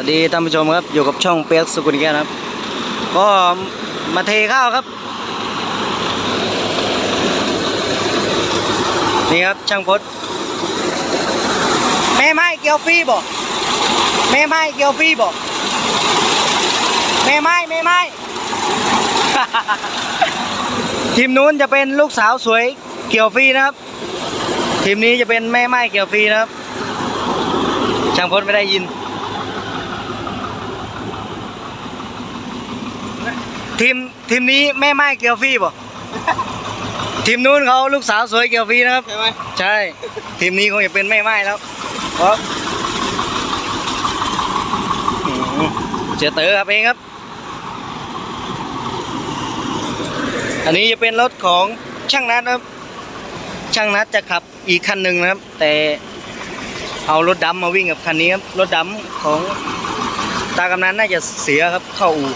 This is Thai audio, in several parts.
สวัสดีท่านผู้ชมครับอยู่กับช่องเปียกสุกุลแก้วนะครับ ก็มาเทข้าวครับ นี่ครับช่างพดแม่ไม้เกียวฟรีบอกแม่ไม้เกียวฟรีบอกแม่ไม้แม่ไม้ทีมนู้นจะเป็นลูกสาวสวยเกียวฟรีนะครับ ทีมนี้จะเป็นแม่ไม้เกียวฟรีนะครับ ช่างพดไม่ได้ยิน ทีมทีมนี้แม่ไม้เกี่ยวฟรีบ่ทีมนู้นเขาลูกสาวสวยเกี่ยวฟรีนะครับ ใช่ไหมใช่ ทีมนี้คงจะเป็นแม่ไม้แล้วครับอืมเจอเต๋อครับเองครับ อันนี้จะเป็นรถของช่างนัดครับ ช่างนัดจะขับอีกคันหนึ่งนะครับ แต่เอารถดำมาวิ่งกับคันนี้ครับ รถดำของตากำนันน่าจะเสียครับเข้าอู่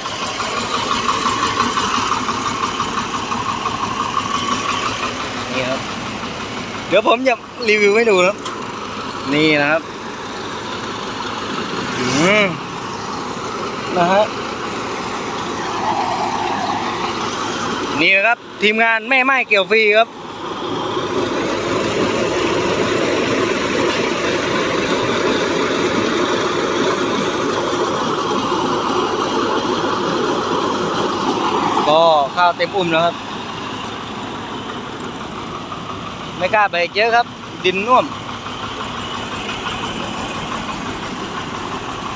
นี่ครับ เดี๋ยวผมจะรีวิวให้ดูนะครับ นี่นะครับอืมนะฮะนี่นะครับ ทีมงานแม่ไม้เกี่ยวฟรีครับก็ข้าวเต็มอุ้มแล้วครับ ไม่กล้าไปเยอะครับ ดินน่วม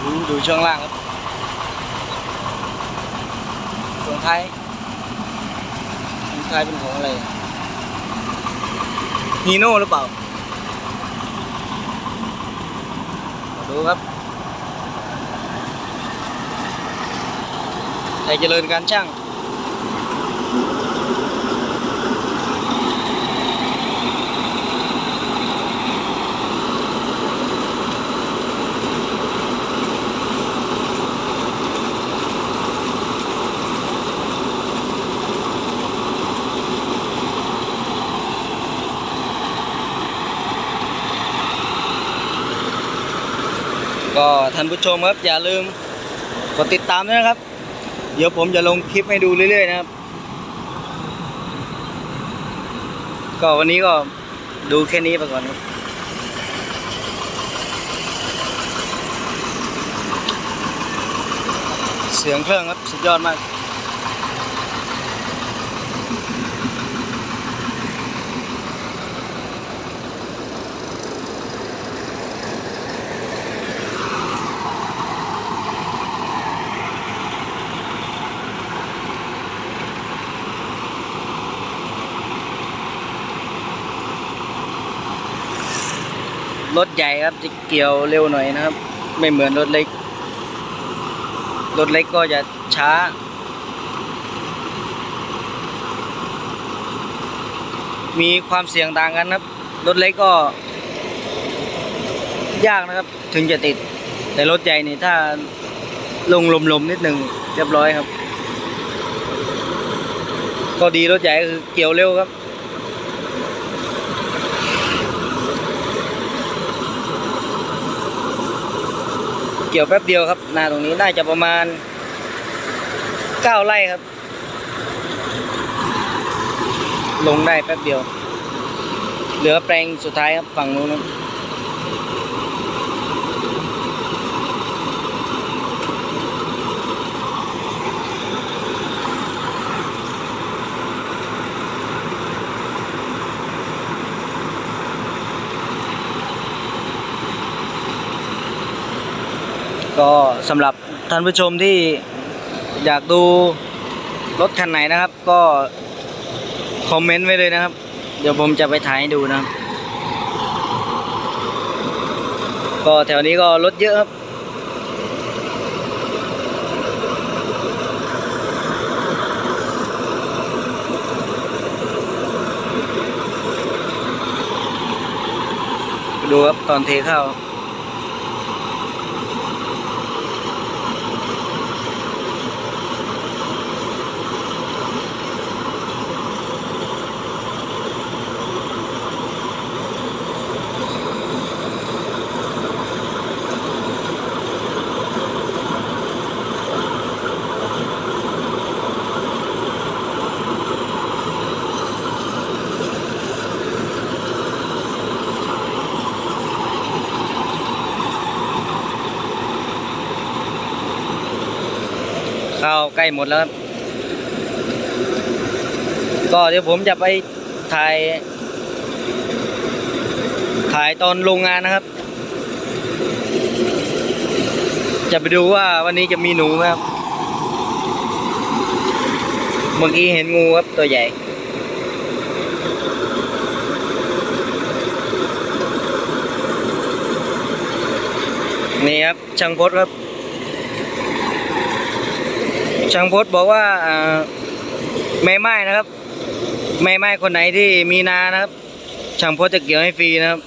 ดูดูช่วงล่างครับส่วนท้ายส่วนท้ายเป็นของอะไรฮีโน่หรือเปล่าาดูครับไทยเจริญการช่าง ก็ท่านผู้ชมครับอย่าลืมกดติดตามด้วยนะครับ เดี๋ยวผมจะลงคลิปให้ดูเรื่อยๆนะครับ ก็วันนี้ก็ดูแค่นี้ไปก่อนครับเสียงเครื่องครับสุดยอดมาก รถใหญ่ครับจะเกี่ยวเร็วหน่อยนะครับ ไม่เหมือนรถเล็ก รถเล็กก็จะช้า มีความเสี่ยงต่างกันครับ รถเล็กก็ ยากนะครับ ถึงจะติด แต่รถใหญ่นี่ถ้าลงลมๆนิดหนึ่งเรียบร้อยครับ ก็ดีรถใหญ่คือเกี่ยวเร็วครับ เกี่ยวแป๊บเดียวครับนาตรงนี้น่าจะประมาณเก้าไร่ครับ ลงได้แป๊บเดียว เหลือแปลงสุดท้ายครับฝั่งนู้นครับ ก็สำหรับท่านผู้ชมที่อยากดูรถคันไหนนะครับ ก็คอมเมนต์ไว้เลยนะครับ เดี๋ยวผมจะไปถ่ายให้ดูนะครับ ก็แถวนี้ก็รถเยอะครับดูครับตอนเทเข้า ข้าวใกล้หมดแล้วก็เดี๋ยวผมจะไปถ่าย ถ่ายตอนโรงงานนะครับ จะไปดูว่าวันนี้จะมีหนูไหมครับ เมื่อกี้เห็นงูครับตัวใหญ่ นี่ครับช่างพดครับ ช่างพดบอกว่าแม่ไม้นะครับ แม่ไม้คนไหนที่มีนานะครับ ช่างพดจะเกี่ยวให้ฟรีนะครับ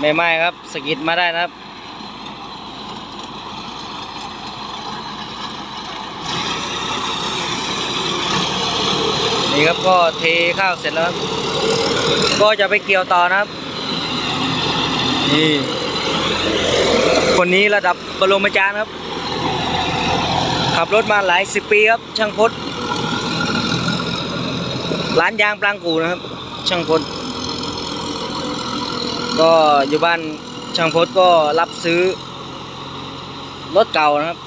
แม่ไม้ครับสกิดมาได้นะครับ นี่ครับก็เทข้าวเสร็จแล้วครับก็จะไปเกี่ยวต่อนะครับ นี่คนนี้ระดับบรมอาจารย์ครับ ขับรถมาหลายสิบปีครับ ช่างพดร้านยางปรางกูนะครับ ช่างพดก็อยู่บ้านช่างพดก็รับซื้อ รถเก่านะครับ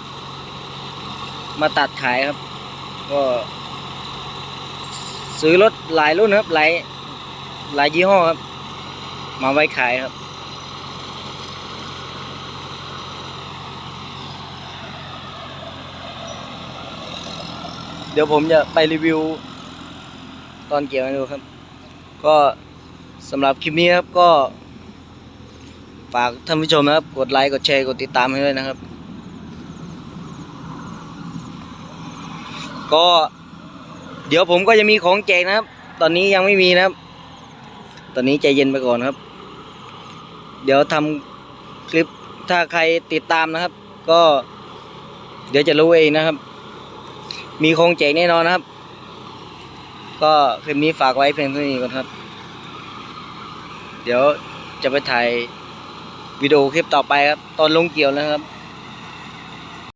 มาตัดขายครับ ก็ ซื้อรถหลายรุ่นครับหลายหลายยี่ห้อครับ มาไว้ขายครับ เดี๋ยวผมจะไปรีวิว ตอนเกี่ยวให้ดูครับ ก็สำหรับคลิปนี้ครับก็ ฝากท่านผู้ชมนะครับ กดไลค์ กดแชร์ กดติดตามให้ด้วยนะครับ ก็ เดี๋ยวผมก็จะมีของแจกนะครับ ตอนนี้ยังไม่มีนะครับ ตอนนี้ใจเย็นไปก่อนครับ เดี๋ยวทำคลิปถ้าใครติดตามนะครับ ก็ เดี๋ยวจะรู้เองนะครับ มีของแจกแน่นอนนะครับ ก็คลิปนี้ฝากไว้เพียงเท่านี้ก่อนครับ เดี๋ยวจะไปถ่ายวิดีโอคลิปต่อไปครับ ตอนลงเกี่ยวนะครับ